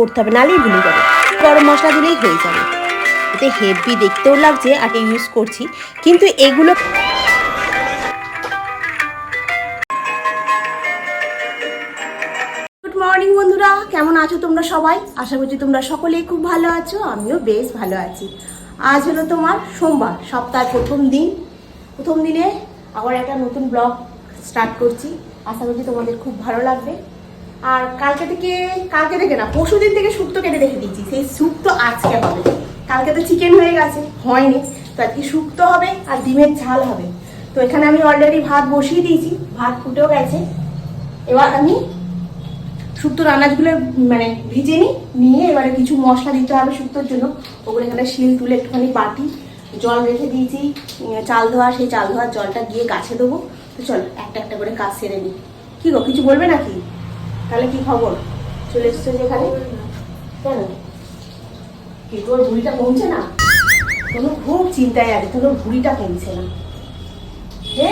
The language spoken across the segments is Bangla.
করতে হবে নাহলেই ভুলে যাবে। গরম মশলা দিলেই হয়ে যাবে। এতে হেভি দেখতেও লাগছে, আর ইউজ করছি। কিন্তু এগুলো মর্নিং বন্ধুরা, কেমন আছো তোমরা সবাই? আশা করছি তোমরা সকলেই খুব ভালো আছো, আমিও বেশ ভালো আছি। আজ হলো তোমার সোমবার, সপ্তাহের প্রথম দিন। প্রথম দিনে আবার একটা নতুন ব্লগ স্টার্ট করছি। আশা করছি তোমাদের খুব ভালো লাগবে। আর কালকে থেকে কালকে থেকে না পরশু দিন থেকে শুক্তো কেটে রেখে দিচ্ছি সেই শুক্তো আজকে হবে। কালকে তো চিকেন হয়ে গেছে, হয়নি। তো আজকে শুক্তো হবে আর ডিমের ঝাল হবে। তো এখানে আমি অলরেডি ভাত বসিয়ে দিয়েছি, ভাত ফুটেও গেছে। এবার আমি শুক্তোর আনাজগুলো মানে ভিজে নিই, নিয়ে এবারে কিছু মশলা দিতে হবে শুক্তোর জন্য। ওগুলো এখানে শিল তুলে একটুখানি বাটি, জল রেখে দিয়েছি। চাল ধোয়া, সেই চাল ধোয়ার জলটা গিয়ে গাছে দেবো। তো চল, একটা একটা করে কাজ সেরে নিই। কি গো, কিছু বলবে নাকি? তাহলে কি খবর? চলে এসছো যেখানে? কেন? কি তোর ভুড়িটা কমছে না? কোনো খুব চিন্তায় আছে তোর ভুড়িটা কমছে না। এ!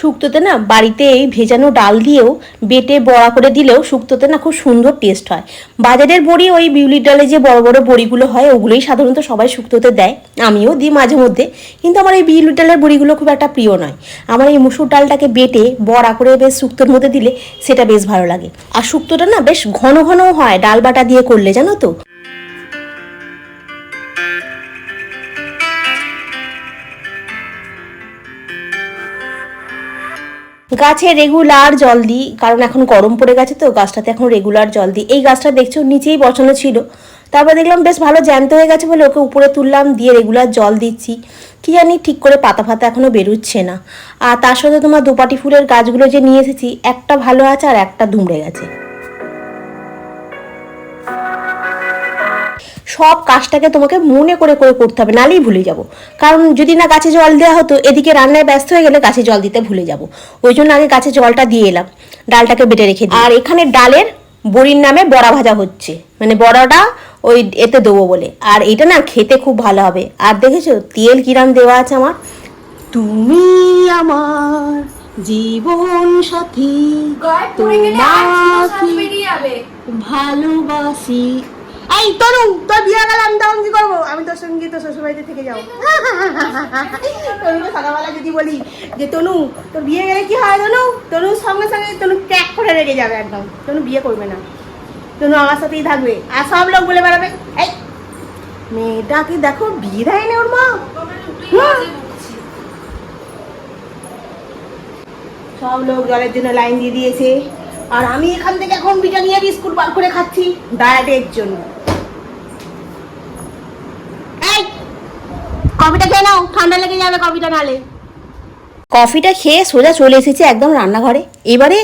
শুক্তোতে না বাড়িতে এই ভেজানো ডাল দিয়েও বেটে বড়া করে দিলেও শুক্তোতে না খুব সুন্দর টেস্ট হয়। বাজারের বড়ি ওই বিউলির ডালে যে বড় বড় বড়িগুলো হয়, ওগুলোই সাধারণত সবাই শুক্তোতে দেয়। আমিও দিই মাঝে মধ্যে, কিন্তু আমার এই বিউলির ডালের বড়িগুলো খুব একটা প্রিয় নয়। আমার এই মুসুর ডালটাকে বেটে বড়া করে বেশ শুক্তোর মধ্যে দিলে সেটা বেশ ভালো লাগে। আর শুক্তোটা না বেশ ঘন ঘনও হয়, ডাল বাটা দিয়ে করলে, জানো তো? গাছে রেগুলার জল দিই, কারণ এখন গরম পড়ে গেছে তো, গাছটাতে এখন রেগুলার জল দিই। এই গাছটা দেখছ নিচেই বসানো ছিল। তারপর দেখলাম বেশ ভালো জ্যান্ত হয়ে গেছে বলে ওকে উপরে তুললাম, দিয়ে রেগুলার জল দিচ্ছি। কি জানি ঠিক করে পাতা ফাতা এখনও বেরোচ্ছে না। আর তার সাথে তোমার দুপাটি ফুলের গাছগুলো যে নিয়ে এসেছি, একটা ভালো আছে আর একটা দুমড়ে গেছে। সব কাজটাকে তোমাকে মনে করে করে করতে হবে নালেই ভুলে যাব। কারণ যদি না গাছে জল দেওয়া হতো এদিকে রান্নায় ব্যস্ত হয়ে গেলে গাছে জল দিতে ভুলে যাব। ওই জন্য আগে গাছে জলটা দিয়ে এলাম ডালটাকে বেটে রেখে দিই আর এখানে ডালের বড়ির নামে বড়া ভাজা হচ্ছে মানে বড়াটা ওই এতে দেবো বলে। আর এটা না খেতে খুব ভালো হবে। আর দেখেছ তেল কিরাম দেওয়া আছে আমার? তুমি আমার জীবন সাথী তোমাকে ভালোবাসি। এই তরু তোর বিয়ে গেলে আমি তখন কি করব? আমি তোর সঙ্গে তোর শ্বশুরবাড়িতে থেকে যাব। তনুকে সকালবেলা যদি বলি যে, তনু, তোর বিয়ে গেলে কি হয় তনু? তনুর সঙ্গে সঙ্গে তনু ক্র্যাক করে রেগে যাবে একদম। তনু বিয়ে করবে না। তনু আমার সাথেই থাকবে। আর সব লোক বলে বেড়াবে, এই, মেয়েটাকে দেখো, বিয়ে দেয়নি ওর মা। সব লোক জলের জন্য লাইন দিয়ে দিয়েছে। আর আমি এখান থেকে এখন ব্রিটানিয়া বিস্কুট বার করে খাচ্ছি, ডায়েটের জন্য এই কফিটা খেয়ে নাও, ঠান্ডা লেগে যাবে কফিটা নালে। কফিটা খেয়ে সোজা চলে এসেছি একদম রান্নাঘরে। এবারে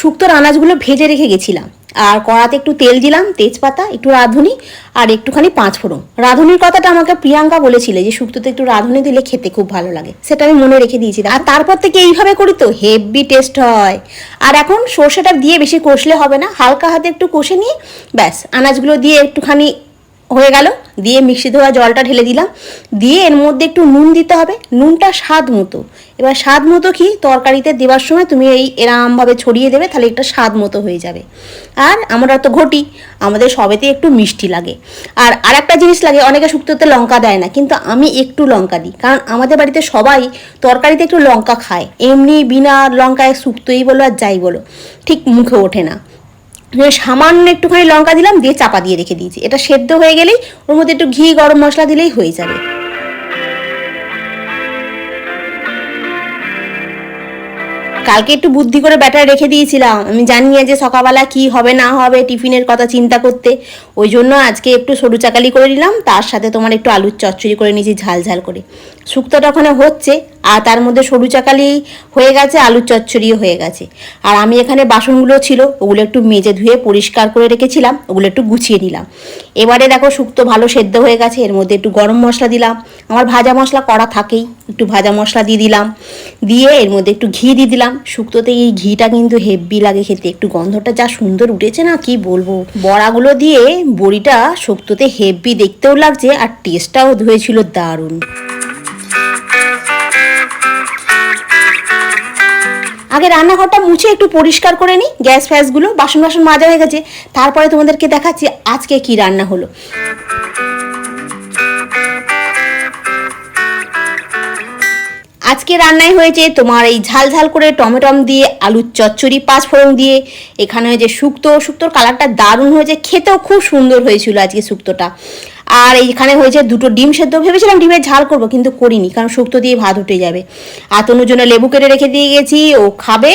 শুক্তোর আনাজগুলো ভেজে রেখে গেছিলাম। আর কড়াতে একটু তেল দিলাম, তেজপাতা, একটু রাঁধুনি, আর একটুখানি পাঁচ ফোড়ন। রাঁধুনির কথাটা আমাকে প্রিয়াঙ্কা বলেছিলে যে, শুক্তোতে একটু রাঁধুনি দিলে খেতে খুব ভালো লাগে। সেটা আমি মনে রেখে দিয়েছিলাম আর তারপর থেকে এইভাবে করি তো, হেভি টেস্ট হয়। আর এখন সর্ষেটা দিয়ে বেশি কষলে হবে না, হালকা হাতে একটু কষে নিয়ে, ব্যাস, আনাজগুলো দিয়ে একটুখানি হয়ে গেল। দিয়ে মিক্সি ধোয়া জলটা ঢেলে দিলাম। দিয়ে এর মধ্যে একটু নুন দিতে হবে। নুনটা স্বাদ মতো। এবার স্বাদ মতো কি? তরকারিতে দেওয়ার সময় তুমি এই এরামভাবে ছড়িয়ে দেবে, তাহলে একটা স্বাদ মতো হয়ে যাবে। আর আমরা তো ঘটি, আমাদের সবেতে একটু মিষ্টি লাগে। আর আর একটা জিনিস লাগে, অনেকে শুক্তোতে লঙ্কা দেয় না, কিন্তু আমি একটু লঙ্কা দিই। কারণ আমাদের বাড়িতে সবাই তরকারিতে একটু লঙ্কা খায়। এমনি বিনা লঙ্কায় শুক্তোই বলো আর যাই বলো, ঠিক মুখে ওঠে না। সামান্য একটুখানি লঙ্কা দিলাম, দিয়ে চাপা দিয়ে রেখে দিয়েছি। এটা সেদ্ধ হয়ে গেলেই ওর মধ্যে একটু ঘি, গরম মশলা দিলেই হয়ে যাবে। কালকে একটু বুদ্ধি করে ব্যাটার রেখে দিয়েছিলাম। আমি জানি যে সকালবেলা কি হবে, না হবে, টিফিনের কথা চিন্তা করতে। ওই জন্য আজকে একটু সরু চাকালি করে নিলাম। তার সাথে তোমার একটু আলুর চচ্চড়ি করে নিয়েছি ঝাল ঝাল করে। শুক্তোটা ওখানে হচ্ছে। আর তার মধ্যে সরু চাকালি হয়ে গেছে আলুর চচ্চড়িও হয়ে গেছে। আর আমি এখানে বাসনগুলো ছিল, ওগুলো একটু মেজে ধুয়ে পরিষ্কার করে রেখেছিলাম, ওগুলো একটু গুছিয়ে নিলাম। এবারে দেখো শুক্তো ভালো সেদ্ধ হয়ে গেছে, এর মধ্যে একটু গরম মশলা দিলাম। আমার ভাজা মশলা করা থাকেই, একটু ভাজা মশলা দিয়ে দিলাম। দিয়ে এর মধ্যে একটু ঘি দিয়ে দিলাম। শুক্তোতে এই ঘিটা কিন্তু হেভি লাগে খেতে, একটু গন্ধটা যা সুন্দর উঠেছে না, কি বলব? বড়াগুলো দিয়ে বড়িটা শুক্তোতে হেভি দেখতেও লাগছে, আর টেস্টটাও হয়েছিল দারুণ। আগে রান্নাঘরটা মুছে একটু পরিষ্কার করে নিই, গ্যাস ফ্যাসগুলো বাসন বাসন মাজা হয়ে গেছে। তারপরে তোমাদেরকে দেখাচ্ছি আজকে কি রান্না হলো। আজকে রান্নায় হয়েছে তোমার এই ঝাল ঝাল করে টমেটম দিয়ে, আলুর চচ্চড়ি, পাঁচ ফোড়ন দিয়ে। এখানে হয়েছে শুক্তো, শুক্তোর কালারটা দারুণ হয়েছে, খেতেও খুব সুন্দর হয়েছিল আজকে শুক্তোটা। আর এইখানে হয়েছে দুটো ডিম সেদ্ধ, ভেবেছিলাম ডিমের ঝাল করব, কিন্তু করিনি, কারণ শুক্তো দিয়ে ভাত উঠে যাবে। আর তনুর জন্য লেবু কেটে রেখে দিয়ে গেছি, ও খাবে।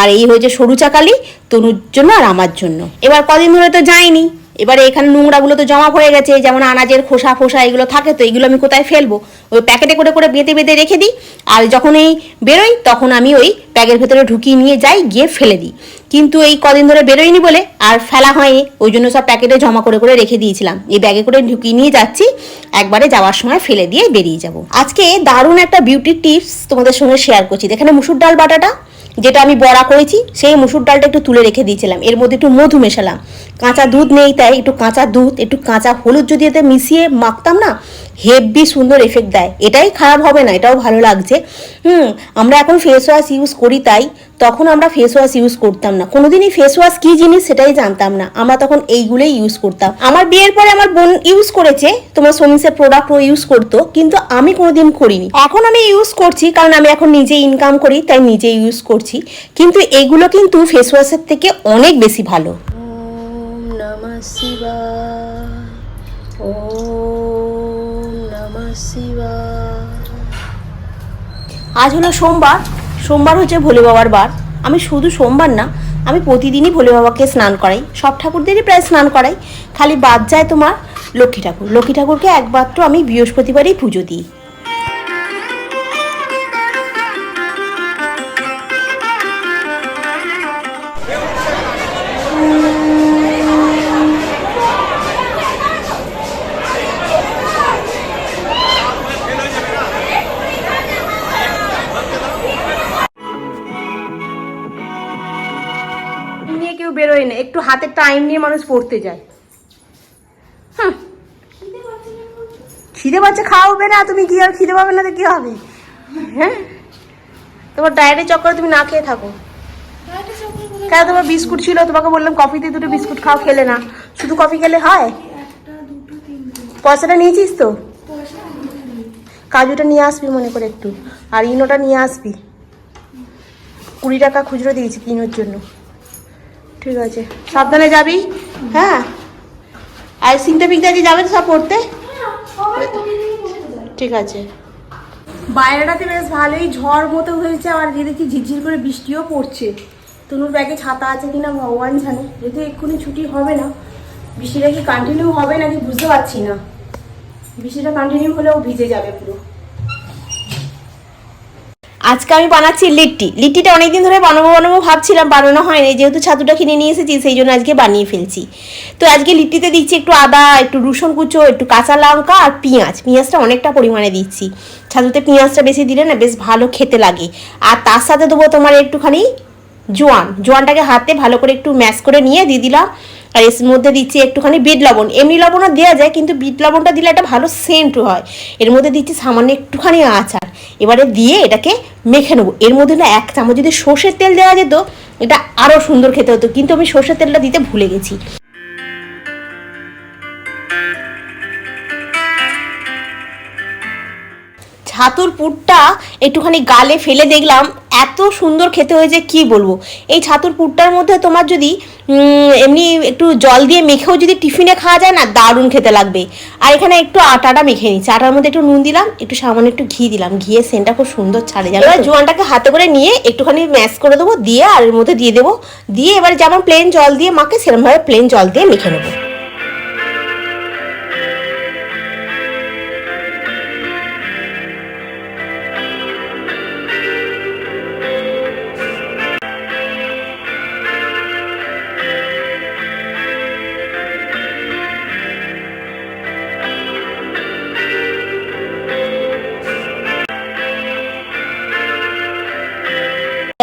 আর এই হয়েছে সরু চাকালি, তনুর জন্য আর আমার জন্য। এবার কদিন ধরে তো যাইনি। এবারে এখানে নোংরাগুলো তো জমা হয়ে গেছে যেমন আনাজের খোসা ফোসা এগুলো থাকে তো এগুলো আমি কোথায় ফেলব? ওই প্যাকেটে করে করে বেঁধে বেঁধে রেখে দিই, আর যখন এই বেরোই তখন আমি ওই প্যাকের ভেতরে ঢুকিয়ে নিয়ে যাই, গিয়ে ফেলে দিই। কিন্তু এই কদিন ধরে বেরোয়নি বলে আর ফেলা হয়নি, ওই জন্য সব প্যাকেটে জমা করে করে রেখে দিয়েছিলাম। এই ব্যাগে করে ঢুকিয়ে নিয়ে যাচ্ছি, একবারে যাওয়ার সময় ফেলে দিয়ে বেরিয়ে যাব। আজকে দারুণ একটা বিউটি টিপস তোমাদের সঙ্গে শেয়ার করছি। এখানে মুসুর ডাল বাটাটা যেটা আমি বড়া করেছি, সেই মুসুর ডালটা একটু তুলে রেখে দিয়েছিলাম। এর মধ্যে একটু মধু মেশালাম। কাঁচা দুধ নেই তাই, একটু কাঁচা দুধ, একটু কাঁচা হলুদ যদি এতে মিশিয়ে মাখতাম না, হেভি সুন্দর এফেক্ট দেয়। এটাই খারাপ হবে না, এটাও ভালো লাগছে। হুম, আমরা এখন ফেস ওয়াশ ইউজ করি তাই। তখন আমরা ফেস ওয়াশ ইউজ করতাম না। কোনোদিনই ফেস ওয়াশ কী জিনিস সেটাই জানতাম না। আমরা তখন এইগুলোই ইউজ করতাম। আমার বিয়ের পরে আমার বোন ইউজ করেছে তোমার সোমিসের প্রোডাক্ট ও ইউজ করতো কিন্তু আমি কোনোদিন করিনি। এখন আমি ইউজ করছি কারণ আমি এখন নিজে ইনকাম করি তাই নিজে ইউজ করছি। কিন্তু এগুলো কিন্তু ফেস ওয়াশের থেকে অনেক বেশি ভালো। আজ হলো সোমবার। সোমবার হচ্ছে ভোলে বাবার বার। আমি শুধু সোমবার না, আমি প্রতিদিনই ভোলে বাবাকে স্নান করাই। সব ঠাকুরদেরই প্রায় স্নান করাই। খালি বাদ যায় তোমার লক্ষ্মী ঠাকুর। লক্ষ্মী ঠাকুরকে একমাত্র আমি বৃহস্পতিবারেই পুজো দিই। হাতে টাইম নিয়ে মানুষ পড়তে যায়। খিদে পাচ্ছে খাওয়াবে না, তুমি কি আর খিদে পাবে না তো কি হবে? হ্যাঁ? তোমার ডায়েটের চক্করে তুমি না খেয়ে থাকো। কেন তোমার বিস্কুট ছিল? তোমাকে বললাম কফিতে দুটো বিস্কুট খাও, খেলে না। শুধু কফি খেলে হয়? পয়সাটা নিয়েছিস তো? কাজুটা নিয়ে আসবি মনে করে একটু। আর ইনোটা নিয়ে আসবি। কুড়ি টাকা খুচরো দিয়েছি কিনোর জন্য। ঠিক আছে। সাবধানে যাবি হ্যাঁ? আর সিংটা পিংটা যে যাবে সব পড়তে? ঠিক আছে। বাইরেটাতে বেশ ভালোই ঝড় মতো হয়েছে, আবার যে দেখি ঝিরঝির করে বৃষ্টিও পড়ছে। তনুর ব্যাগে ছাতা আছে কিনা ভগবান জানে, যেহেতু এক্ষুনি ছুটি হবে না। বৃষ্টিটা কি কন্টিনিউ হবে নাকি বুঝতে পারছি না। বৃষ্টিটা কন্টিনিউ হলেও ভিজে যাবে পুরো। আজকে আমি বানাচ্ছি লিট্টি। লিট্টিটা অনেকদিন ধরে বানাবো বানাবো ভাবছিলাম, বানানো হয়নি। যেহেতু ছাতুটা কিনে নিয়ে এসেছি, সেই জন্য আজকে বানিয়ে ফেলছি। তো আজকে লিট্টিতে দিচ্ছি একটু আদা, একটু রসুন কুচো, একটু কাঁচা লঙ্কা আর পেঁয়াজ। পেঁয়াজটা অনেকটা পরিমাণে দিচ্ছি। ছাতুতে পেঁয়াজটা বেশি দিলে না বেশ ভালো খেতে লাগে। আর তার সাথে দেবো তোমার একটুখানি জোয়ান। জোয়ানটাকে হাতে ভালো করে একটু ম্যাশ করে নিয়ে দিয়ে দিলাম। আর এর মধ্যে দিচ্ছি একটুখানি বিট লবণ। এমনি লবণও দেওয়া যায়, কিন্তু বিট লবণটা দিলে একটা ভালো সেন্ট হয়। এর মধ্যে দিচ্ছি সামান্য একটুখানি আচার। এবারে দিয়ে এটাকে মেখে নেব। এর মধ্যে না এক চামচ যদি সর্ষের তেল দেওয়া যেত, এটা আরও সুন্দর খেতে হতো। কিন্তু আমি সর্ষের তেলটা দিতে ভুলে গেছি। ছাতুর পুরটা একটুখানি গালে ফেলে দেখলাম এত সুন্দর খেতে হয়েছে কি বলব? এই ছাতুর পুরটার মধ্যে তোমার যদি এমনি একটু জল দিয়ে মেখেও যদি টিফিনে খাওয়া যায় না দারুণ খেতে লাগবে। আর এখানে একটু আটাটা মেখে নিচ্ছি। আটার মধ্যে একটু নুন দিলাম একটু সামান্য একটু ঘি দিলাম। ঘিয়ের সেন্টটা খুব সুন্দর ছাড়ে যাবে এবার জোয়ানটাকে হাতে করে নিয়ে একটুখানি ম্যাশ করে দেবো দিয়ে আর এর মধ্যে দিয়ে দেবো। দিয়ে এবার যেমন প্লেন জল দিয়ে মাকে সেরকমভাবে প্লেন জল দিয়ে মেখে নেব।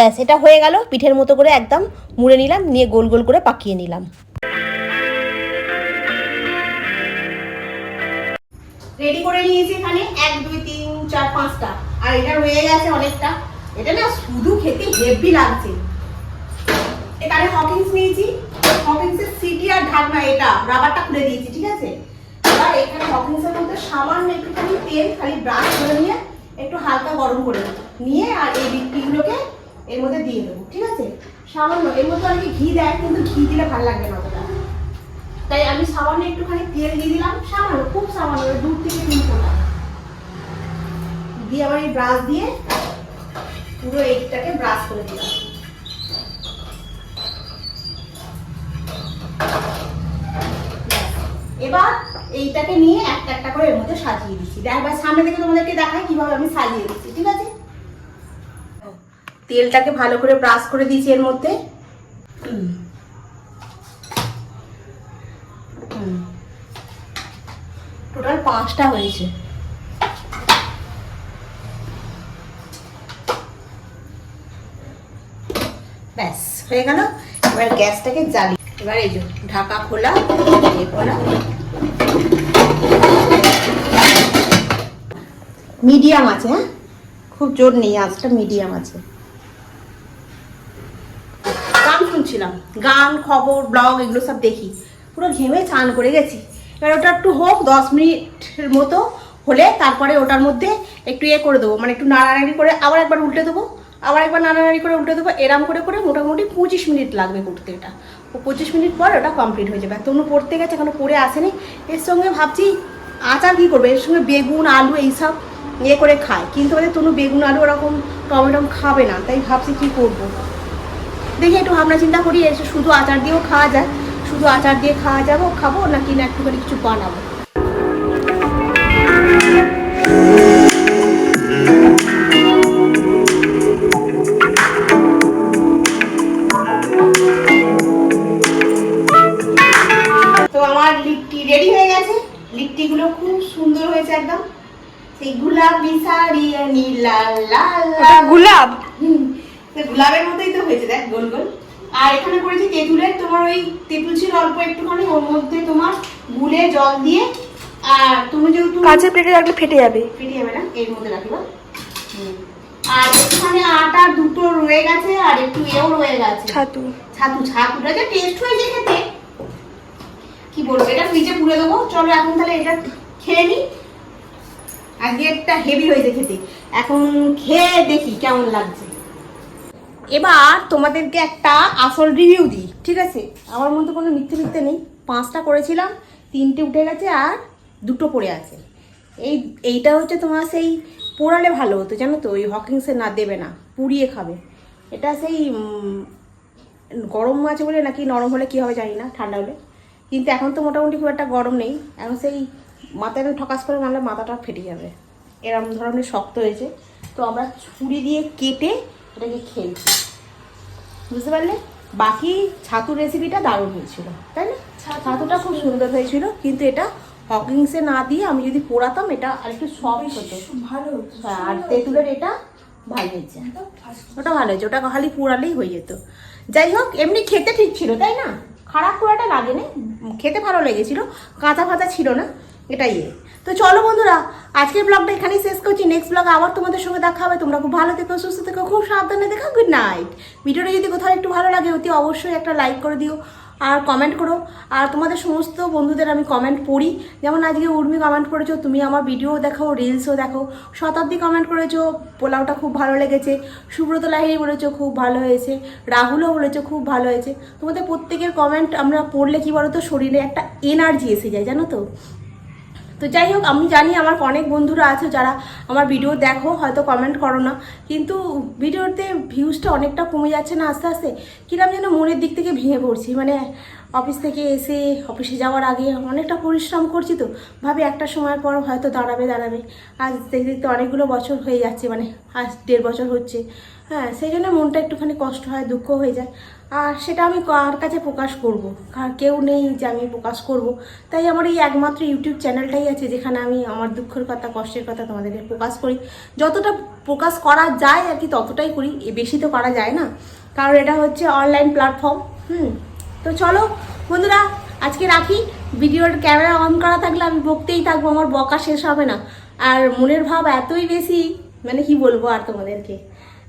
ব্যাস, এটা হয়ে গেল। পিঠের মতো করে একদম মুড়ে নিলাম, নিয়ে গোল গোল করে পাকিয়ে নিলাম। রেডি করে নিয়েছি এখানে? এক, দুই, তিন, চার, পাঁচটা। আর এটা রয়ে গেছে অনেকটা। এটা না শুধু খেতে হেভি লাগছে। এখানে হকিংস নিয়েছি। হকিংসের সিটি আর ঢাকনা এটা। রাবারটা খুলে দিয়েছি, ঠিক আছে? এবার এখানে হকিংসের মধ্যে সামান্য একটুখানি তেল, খালি ব্রাশ করে নিয়ে একটু হালকা গরম করে নিয়ে আর এই বিক্রিগুলোকে এর মধ্যে দিয়ে দেবো, ঠিক আছে? সামান্য, এর মধ্যে অনেকে ঘি দেয়, কিন্তু ঘি দিলে ভালো লাগবে না অতটা তাই আমি সামান্য একটুখানি তেল দিয়ে দিলাম, সামান্য, খুব সামান্য দু থেকে তিন ফোঁটা। দিয়ে আবার এই ব্রাশ দিয়ে পুরো এইটাকে ব্রাশ করে দিলাম। এবার এইটাকে নিয়ে একটা একটা করে এর মধ্যে সাজিয়ে দিচ্ছি। একবার সামনে থেকে তোমাদেরকে দেখাই কীভাবে আমি সাজিয়ে দিচ্ছি, ঠিক আছে? তেলটাকে ভালো করে ব্রাশ করে দিয়েছি এর মধ্যে। টোটাল পাঁচটা হয়েছে। ব্যাস, হয়ে গেল। এবার গ্যাসটাকে জ্বালি এবার এই যে ঢাকা খোলা খোলা মিডিয়াম আছে হ্যাঁ? খুব জোর নেই আজটা মিডিয়াম আছে গান শুনছিলাম। গান, খবর ব্লগ এগুলো সব দেখি। পুরো ঘেমে চান করে গেছি। এবার ওটা একটু হোক, দশ মিনিটের মতো হলে তারপরে ওটার মধ্যে একটু ইয়ে করে দেবো। মানে একটু নাড়ানাড়ি করে আবার একবার উল্টে দেবো। আবার একবার নাড়ানাড়ি করে উল্টে দেবো। এরম করে করে মোটামুটি পঁচিশ মিনিট লাগবে করতে এটা। ও পঁচিশ মিনিট পর ওটা কমপ্লিট হয়ে যাবে। তনু পড়তে গেছে, এখনও পড়ে আসেনি। এর সঙ্গে ভাবছি আচার কী করবে? এর সঙ্গে বেগুন, আলু এইসব ইয়ে করে খায়। কিন্তু ওদের তনু বেগুন, আলু ওরকম টমেটো খাবে না। তাই ভাবছি কী করব? দেখি একটু ভাবনা চিন্তা করি, এসে শুধু আচার দিয়েও খাওয়া যায়। শুধু আচার দিয়ে খাওয়া যাব খাব, নাকি না একটুখানি কিছু বানাবো? তো আমার লিট্টি রেডি হয়ে গেছে। লিট্টিগুলো খুব সুন্দর হয়েছে একদম। সেই গুলাবি? তো গোলাপের মতোই তো হয়েছে দেখ গোল গোল। আর এখানে করেছি তেঁতুলের তোমার ওই তেঁতুল ছিল অল্প একটুখানি ওর মধ্যে তোমার গুলে জল দিয়ে আর তুমি যেহেতু কাঁচের প্লেটে রাখলে ফেটে যাবে। ফেটে যাবে না এর মধ্যে রাখিবা। আর একটুখানি আটা দুটো রয়ে গেছে আর একটু এও রয়ে গেছে। ছাতু। ছাতু ছাতুটা যে টেস্ট হয়েছে খেতে। কি বলব এটা ফ্রিজে পুড়ে দেবো। চলো এখন তাহলে এটা খেয়ে নি। আজকে একটা হেভি হয়েছে খেতে। এখন খেয়ে দেখি কেমন লাগছে। এবার তোমাদেরকে একটা আসল রিভিউ দিই, ঠিক আছে? আমার মধ্যে কোনো মিথ্যে মিথ্যে নেই। পাঁচটা করেছিলাম, তিনটে উঠে গেছে আর দুটো পড়ে আছে। এই, এইটা হচ্ছে তোমার সেই পোড়ালে ভালো হতো, জানো তো? ওই হকিংসে না দেবে না, পুড়িয়ে খাবে। এটা সেই গরম আছে বলে নাকি নরম হলে কী হবে জানি না, ঠান্ডা হলে। কিন্তু এখন তো মোটামুটি খুব একটা গরম নেই। এখন সেই মাথায় ঠকাস করে মারলে মাথাটা ফেটে যাবে। এরম ধরনের শক্ত হয়েছে। তো আমরা ছুরি দিয়ে কেটে এটাকে খেয়েছি বুঝতে পারলে? বাকি ছাতুর রেসিপিটা দারুণ হয়েছিল তাই না? ছাতুটা খুব সুন্দর হয়েছিল কিন্তু এটা হকিংসে না দিয়ে আমি যদি পোড়াতাম এটা আর একটু সফট হতো। ভালো হ্যাঁ, আর তেঁতুলের এটা ভালো হয়েছে। ওটা ভালো হয়েছে ওটা খালি পোড়ালেই হয়ে যেত। যাই হোক এমনি খেতে ঠিক ছিল তাই না? খারাপ পোড়াটা লাগেনি খেতে ভালো লেগেছিল কাঁচা ফাঁচা ছিল না এটাই তো চলো বন্ধুরা, আজকের ব্লগটা এখানেই শেষ করছি। নেক্সট ব্লগ আবার তোমাদের সঙ্গে দেখা হবে। তোমরা খুব ভালো থেকো, সুস্থ থেকো, খুব সাবধানে দেখো গুড নাইট ভিডিওটা যদি কোথাও একটু ভালো লাগে, অতি অবশ্যই একটা লাইক করে দিও আর কমেন্ট করো। আর তোমাদের সমস্ত বন্ধুদের আমি কমেন্ট পড়ি। যেমন আজকে উর্মি কমেন্ট করেছ, তুমি আমার ভিডিও দেখো রিলসও দেখো শতাব্দী কমেন্ট করেছ, পোলাওটা খুব ভালো লেগেছে। সুব্রত লাহিড়ি বলেছ, খুব ভালো হয়েছে। রাহুলও বলেছ, খুব ভালো হয়েছে। তোমাদের প্রত্যেকের কমেন্ট আমরা পড়লে কি বলো তো শরীরে একটা এনার্জি এসে যায়, জানো তো? তো যাই হোক, আমি জানি আমার অনেক বন্ধুরা আছে যারা আমার ভিডিও দেখো, হয়তো কমেন্ট করো না। কিন্তু ভিডিওতে ভিউজটা অনেকটা কমে যাচ্ছে না আস্তে আস্তে। কিরম যেন মনের দিক থেকে ভেঙে পড়ছি। মানে অফিস থেকে এসে অফিসে যাওয়ার আগে অনেকটা পরিশ্রম করছি তো। ভাবি একটা সময় পর হয়তো দাঁড়াবে দাঁড়াবে। আজ দেখতে দেখতে অনেকগুলো বছর হয়ে যাচ্ছে মানে আজ দেড় বছর হচ্ছে। হ্যাঁ সেই জন্য মনটা একটুখানি কষ্ট হয়, দুঃখ হয়ে যায়। আর সেটা আমি কার কাছে প্রকাশ করব? কার কেউ নেই যে আমি প্রকাশ করব। তাই আমার এই একমাত্র ইউটিউব চ্যানেলটাই আছে যেখানে আমি আমার দুঃখের কথা, কষ্টের কথা তোমাদেরকে প্রকাশ করি। যতটা প্রকাশ করা যায় আর কি ততটাই করি। বেশি তো করা যায় না। কারণ এটা হচ্ছে অনলাইন প্ল্যাটফর্ম। হুম। তো চলো, বন্ধুরা, আজকে রাখি। ভিডিওর ক্যামেরা অন করা থাকলে আমি বকতেই থাকব। আমার বকা শেষ হবে না। আর মনের ভাব এতই বেশি মানে কি বলব আর তোমাদেরকে?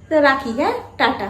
তো রাখি হ্যাঁ? টাটা।